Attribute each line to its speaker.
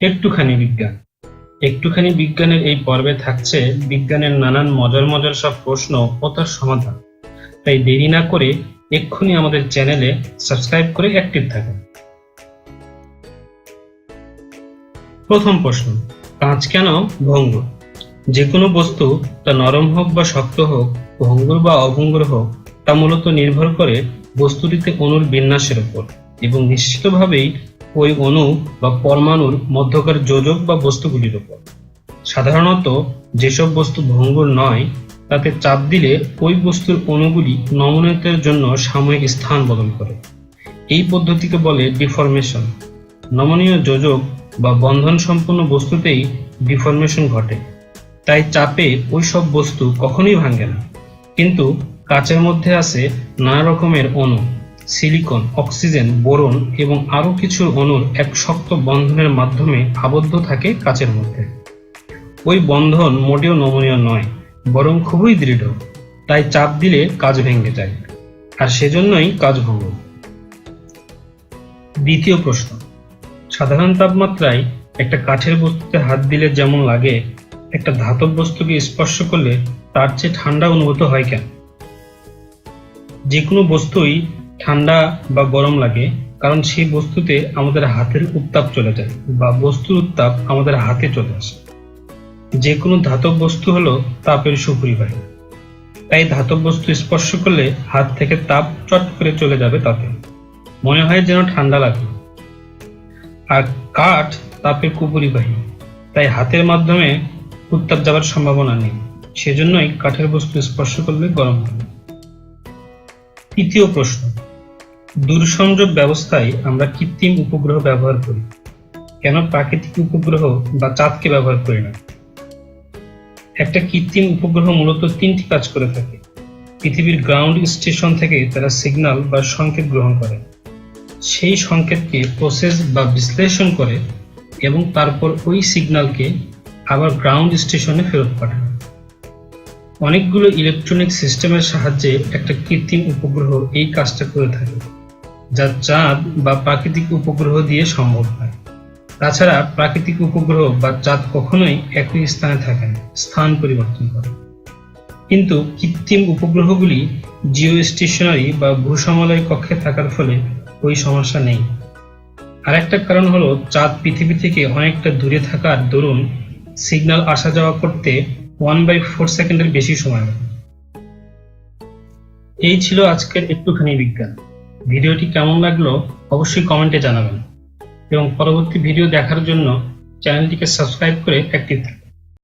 Speaker 1: একটুখানি বিজ্ঞান। একটুখানি বিজ্ঞানের এই পর্বে থাকছে বিজ্ঞানের নানান মজার মজার সব প্রশ্ন ও তার সমাধান। তাই দেরি না করে এক্ষুনি আমাদের চ্যানেলে সাবস্ক্রাইব করে অ্যাক্টিভ থাকুন। প্রথম প্রশ্ন, কাঁচ কেন ভঙ্গুর? যে কোনো বস্তু তা নরম হোক বা শক্ত হোক, ভঙ্গুর বা অভঙ্গুর হোক, তা মূলত নির্ভর করে বস্তুটিতে অণুর বিন্যাসের উপর এবং নিশ্চিতভাবেই ওই অণু বা পরমাণুর মধ্যকার যোজক বা বস্তুগুলির উপর। সাধারণত যেসব বস্তু ভঙ্গুর নয়, তাতে চাপ দিলে ওই বস্তুর অণুগুলি নমনীয়তার জন্য সাময়িক স্থান বদল করে। এই পদ্ধতিকে বলে ডিফরমেশন। নমনীয় যোজক বা বন্ধন সম্পন্ন বস্তুতেই ডিফরমেশন ঘটে। তাই চাপে ওই সব বস্তু কখনোই ভাঙে না। কিন্তু কাচের মধ্যে আছে নানা রকমের অণু সিলিকন, অক্সিজেন, বোরন এবং আরও কিছু অণুর এক শক্ত বন্ধনের মাধ্যমে আবদ্ধ থাকে কাচের মধ্যে। ওই বন্ধন মোটেও নমনীয় নয়, বরং খুবই দৃঢ়, তাই চাপ দিলে কাজ ভেঙে যায়, আর সেজন্যই কাজ ভঙ্গ। দ্বিতীয় প্রশ্ন, সাধারণ তাপমাত্রায় একটা কাঠের বস্তুতে হাত দিলে যেমন লাগে, একটা ধাতব বস্তুকে স্পর্শ করলে তার চেয়ে ঠান্ডা অনুভূত হয় কেন? যে কোনো বস্তুই ঠান্ডা বা গরম লাগে, কারণ সেই বস্তুতে আমাদের হাতের উত্তাপ চলে যায় বা বস্তুর উত্তাপ আমাদের হাতে চলে আসে। যে কোনো ধাতব বস্তু হলো তাপের সুপরিবাহী। তাই ধাতব বস্তু স্পর্শ করলে হাত থেকে তাপ চট করে চলে যাবে তাতে। মনে হয় যেন ঠান্ডা লাগে। আর কাঠ তাপের কুপরিবাহী। তাই হাতের মাধ্যমে উত্তাপ যাওয়ার সম্ভাবনা নেই। সেজন্যই কাঠের বস্তু স্পর্শ করলে গরম হবে তৃতীয় প্রশ্ন। দূরসংযোগ ব্যবস্থায় আমরা কৃত্রিম উপগ্রহ ব্যবহার করি। কেন প্রাকৃতিক উপগ্রহ বা চাঁদকে ব্যবহার করি না? একটা কৃত্রিম উপগ্রহ মূলত তিনটি কাজ করে থাকে। পৃথিবীর গ্রাউন্ড স্টেশন থেকে তারা সিগন্যাল বা সংকেত গ্রহণ করে। সেই সংকেতকে প্রসেস বা বিশ্লেষণ করে এবং তারপর ওই সিগন্যালকে আবার গ্রাউন্ড স্টেশনে ফেরত পাঠায়। অনেকগুলো ইলেকট্রনিক সিস্টেমের সাহায্যে একটা কৃত্রিম উপগ্রহ এই কাজটা করে থাকে। যা চাঁদ বা প্রাকৃতিক উপগ্রহ দিয়ে সম্ভব হয়। তাছাড়া প্রাকৃতিক উপগ্রহ বা চাঁদ কখনোই একই স্থানে থাকে না, স্থান পরিবর্তন করে। কিন্তু কৃত্রিম উপগ্রহগুলি জিও স্টেশনারি বা ভূসমলয় কক্ষে থাকার ফলে ওই সমস্যা নেই। আরেকটা কারণ হলো চাঁদ পৃথিবী থেকে অনেকটা দূরে থাকার দরুন সিগন্যাল আসা যাওয়া করতে ওয়ান বাই ফোর সেকেন্ডের বেশি সময় এই ছিল আজকের একটুখানি বিজ্ঞান। ভিডিওটি কেমন লাগল অবশ্যই কমেন্টে জানাবেন। এবং পরবর্তী ভিডিও দেখার জন্য চ্যানেলটিকে সাবস্ক্রাইব করে অ্যাক্টিভ থাকুন